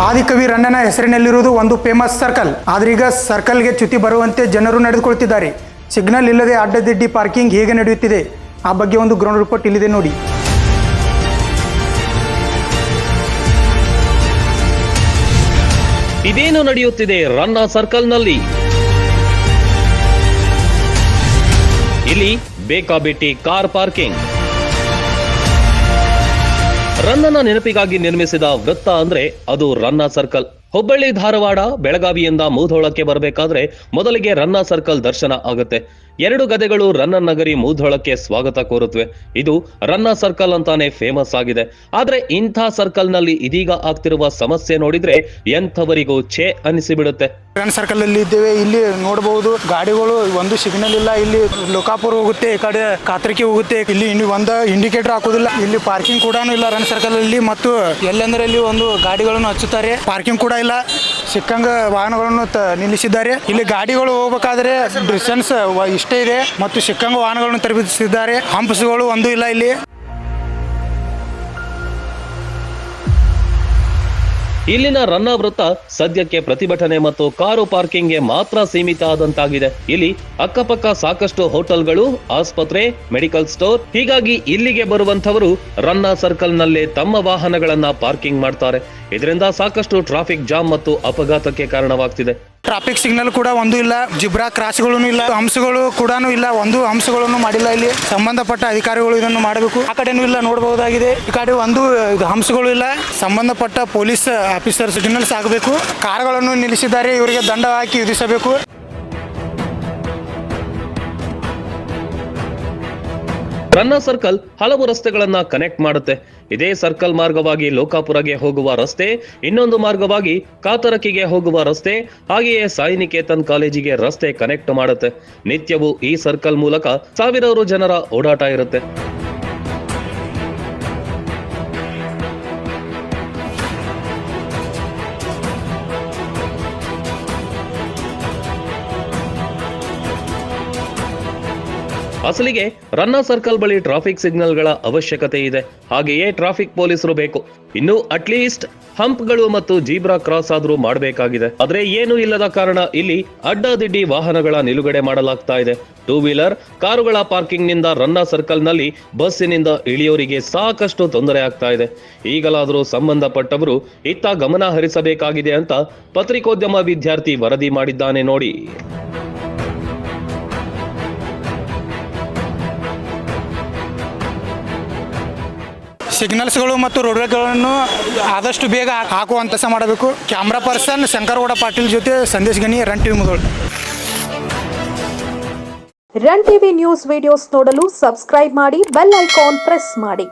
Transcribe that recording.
ಆದಿಕವಿ ರಣ್ಣನ ಹೆಸರಿನಲ್ಲಿರುವುದು ಒಂದು famous circle ಆದ್ರೀಗ ಸರ್ಕಲ್ಗೆ ಚ್ಯುತಿ ಬರುವಂತೆ ಜನರು ನಡೆದುಕೊಳ್ತಿದ್ದಾರೆ. ಸಿಗ್ನಲ್ ಇಲ್ಲದೆ ಅಡ್ಡದಿಡ್ಡಿ ಪಾರ್ಕಿಂಗ್ ಹೇಗೆ ನಡೆಯುತ್ತಿದೆ? ಆ ಬಗ್ಗೆ ಒಂದು ಗ್ರೌಂಡ್ ರಿಪೋರ್ಟ್ ಇಲ್ಲಿದೆ ನೋಡಿ. ಇದೇನು ನಡೆಯುತ್ತಿದೆ? ರನ್ನ ಸರ್ಕಲ್ನಲ್ಲಿ ಇಲ್ಲಿ ಬೇಕಾಬಿಟ್ಟಿ ಕಾರ್ ಪಾರ್ಕಿಂಗ್ ರನ್ನನ ನೆನಪಿಗಾಗಿ ನಿರ್ಮಿಸಿದ ವೃತ್ತ ಅಂದ್ರೆ ಅದು ರನ್ನ ಸರ್ಕಲ್. ಹುಬ್ಬಳ್ಳಿ ಧಾರವಾಡ, ಬೆಳಗಾವಿಯಿಂದ ಮೂಧೋಳಕ್ಕೆ ಬರಬೇಕಾದ್ರೆ ಮೊದಲಿಗೆ ರನ್ನ ಸರ್ಕಲ್ ದರ್ಶನ ಆಗುತ್ತೆ. ಎರಡು ಗದೆಗಳು ರನ್ನ ನಗರಿ ಮೂಧೋಳಕ್ಕೆ ಸ್ವಾಗತ ಕೋರುತ್ತವೆ. ಇದು ರನ್ನ ಸರ್ಕಲ್ ಅಂತಾನೆ ಫೇಮಸ್ ಆಗಿದೆ. ಆದ್ರೆ ಇಂಥ ಸರ್ಕಲ್ನಲ್ಲಿ ಇದೀಗ ಆಗ್ತಿರುವ ಸಮಸ್ಯೆ ನೋಡಿದ್ರೆ ಎಂಥವರಿಗೂ ಛೇ ಅನಿಸಿಬಿಡುತ್ತೆ. ರನ್ ಸರ್ಕಲ್ ಅಲ್ಲಿ ಇದ್ದೇವೆ, ಇಲ್ಲಿ ನೋಡಬಹುದು ಗಾಡಿಗಳು ಒಂದು ಸಿಗ್ನಲ್ ಇಲ್ಲ, ಇಲ್ಲಿ ಲೋಕಾಪುರ ಹೋಗುತ್ತೆ, ಈ ಕಡೆ ಕಾತ್ರಿಕೆ ಹೋಗುತ್ತೆ, ಇಲ್ಲಿ ಇನ್ನು ಒಂದು ಇಂಡಿಕೇಟರ್ ಹಾಕೋದಿಲ್ಲ, ಇಲ್ಲಿ ಪಾರ್ಕಿಂಗ್ ಕೂಡ ಇಲ್ಲ ರನ್ ಸರ್ಕಲ್ ಅಲ್ಲಿ ಮತ್ತು ಎಲ್ಲೆಂದ್ರೆ ಇಲ್ಲಿ ಒಂದು ಗಾಡಿಗಳನ್ನು ಹಚ್ಚುತ್ತಾರೆ ಪಾರ್ಕಿಂಗ್ ಕೂಡ ಇಲ್ಲ, ಸಿಕ್ಕಂಗ ವಾಹನಗಳನ್ನು ನಿಲ್ಲಿಸಿದ್ದಾರೆ. ಇಲ್ಲಿ ಗಾಡಿಗಳು ಹೋಗಬೇಕಾದ್ರೆ ಡಿಸ್ಟೆನ್ಸ್ ಇದೆ ಮತ್ತು ಸಿಕ್ಕಂಗ ವಾಹನಗಳನ್ನು ತರಬೇತಿಸಿದ್ದಾರೆ ಹಂಪ್ಸ್ಗಳು ಒಂದು ಇಲ್ಲ ಇಲ್ಲಿ. ಇಲ್ಲಿನ ರನ್ನ ವೃತ್ತ ಸದ್ಯಕ್ಕೆ ಪ್ರತಿಭಟನೆ ಮತ್ತು ಕಾರು ಪಾರ್ಕಿಂಗ್ಗೆ ಮಾತ್ರ ಸೀಮಿತ ಆದಂತಾಗಿದೆ. ಇಲ್ಲಿ ಅಕ್ಕಪಕ್ಕ ಸಾಕಷ್ಟು ಹೋಟೆಲ್ಗಳು, ಆಸ್ಪತ್ರೆ, ಮೆಡಿಕಲ್ ಸ್ಟೋರ್, ಹೀಗಾಗಿ ಇಲ್ಲಿಗೆ ಬರುವಂತವರು ರನ್ನ ಸರ್ಕಲ್ ನಲ್ಲೇ ತಮ್ಮ ವಾಹನಗಳನ್ನ ಪಾರ್ಕಿಂಗ್ ಮಾಡ್ತಾರೆ. ಇದರಿಂದ ಸಾಕಷ್ಟು ಟ್ರಾಫಿಕ್ ಜಾಮ್ ಮತ್ತು ಅಪಘಾತಕ್ಕೆ ಕಾರಣವಾಗ್ತಿದೆ. ಟ್ರಾಫಿಕ್ ಸಿಗ್ನಲ್ ಕೂಡ ಒಂದು ಇಲ್ಲ. ಜಿಬ್ರಾ ಕ್ರಾಸ್ಗಳೂ ಇಲ್ಲ. ಹಂಸಗಳು ಕೂಡ ಇಲ್ಲ. ಒಂದು ಹಂಸಗಳನ್ನು ಮಾಡಿಲ್ಲ ಇಲ್ಲಿ. ಸಂಬಂಧಪಟ್ಟ ಅಧಿಕಾರಿಗಳು ಇದನ್ನು ಮಾಡಬೇಕು. ಆ ಕಡೆನೂ ಇಲ್ಲ. ನೋಡಬಹುದಾಗಿದೆ. ಈ ಕಡೆ ಒಂದು ಹಂಸಗಳು ಇಲ್ಲ. ಸಂಬಂಧಪಟ್ಟ ಪೊಲೀಸ್ ಆಫೀಸರ್ ಸಿಗ್ನಲ್ಸ್ ಆಗಬೇಕು ಕಾರ್ಗಳನ್ನು ನಿಲ್ಲಿಸಿದ್ದಾರೆ. ಇವರಿಗೆ ದಂಡ ಹಾಕಿ ವಿಧಿಸಬೇಕು. ರನ್ನ ಸರ್ಕಲ್ ಹಲವು ರಸ್ತೆಗಳನ್ನ ಕನೆಕ್ಟ್ ಮಾಡುತ್ತೆ. ಇದೇ ಸರ್ಕಲ್ ಮಾರ್ಗವಾಗಿ ಲೋಕಾಪುರಗೆ ಹೋಗುವ ರಸ್ತೆ, ಇನ್ನೊಂದು ಮಾರ್ಗವಾಗಿ ಕಾತರಕಿಗೆ ಹೋಗುವ ರಸ್ತೆ, ಹಾಗೆಯೇ ಸಾಯಿನಿಕೇತನ್ ಕಾಲೇಜಿಗೆ ರಸ್ತೆ ಕನೆಕ್ಟ್ ಮಾಡುತ್ತೆ. ನಿತ್ಯವೂ ಈ ಸರ್ಕಲ್ ಮೂಲಕ ಸಾವಿರಾರು ಜನರ ಓಡಾಟ ಇರುತ್ತೆ. ಅಸಲಿಗೆ ರನ್ನ ಸರ್ಕಲ್ ಬಳಿ ಟ್ರಾಫಿಕ್ ಸಿಗ್ನಲ್ಗಳ ಅವಶ್ಯಕತೆ ಇದೆ. ಹಾಗೆಯೇ ಟ್ರಾಫಿಕ್ ಪೊಲೀಸರು ಬೇಕು. ಇನ್ನು ಅಟ್ಲೀಸ್ಟ್ ಹಂಪ್ಗಳು ಮತ್ತು ಜೀಬ್ರಾ ಕ್ರಾಸ್ ಆದರೂ ಮಾಡಬೇಕಾಗಿದೆ. ಆದ್ರೆ ಏನು ಇಲ್ಲದ ಕಾರಣ ಇಲ್ಲಿ ಅಡ್ಡಾದಿಡ್ಡಿ ವಾಹನಗಳ ನಿಲುಗಡೆ ಮಾಡಲಾಗ್ತಾ ಇದೆ. ಟೂ ವೀಲರ್ ಕಾರುಗಳ ಪಾರ್ಕಿಂಗ್ನಿಂದ ರನ್ನ ಸರ್ಕಲ್ನಲ್ಲಿ ಬಸ್ಸಿನಿಂದ ಇಳಿಯೋರಿಗೆ ಸಾಕಷ್ಟು ತೊಂದರೆ ಆಗ್ತಾ ಇದೆ. ಈಗಲಾದರೂ ಸಂಬಂಧಪಟ್ಟವರು ಇತ್ತ ಗಮನ ಹರಿಸಬೇಕಾಗಿದೆ ಅಂತ ಪತ್ರಿಕೋದ್ಯಮ ವಿದ್ಯಾರ್ಥಿ ವರದಿ ಮಾಡಿದ್ದಾನೆ ನೋಡಿ. ಸಿಗ್ನಲ್ಸ್ಗಳು ಮತ್ತು ರೋಡ್ಗಳನ್ನು ಆದಷ್ಟು ಬೇಗ ಹಾಕುವಂತ ಕೆಲಸ ಮಾಡಬೇಕು. ಕ್ಯಾಮ್ರಾ ಪರ್ಸನ್ ಶಂಕರಗೌಡ ಪಾಟೀಲ್ ಜೊತೆ Sandesh Gani run TV Mudhol run TV news videos ನೋಡಲು ಸಬ್ಸ್ಕ್ರೈಬ್ ಮಾಡಿ ಬೆಲ್ ಐಕಾನ್ ಪ್ರೆಸ್ ಮಾಡಿ.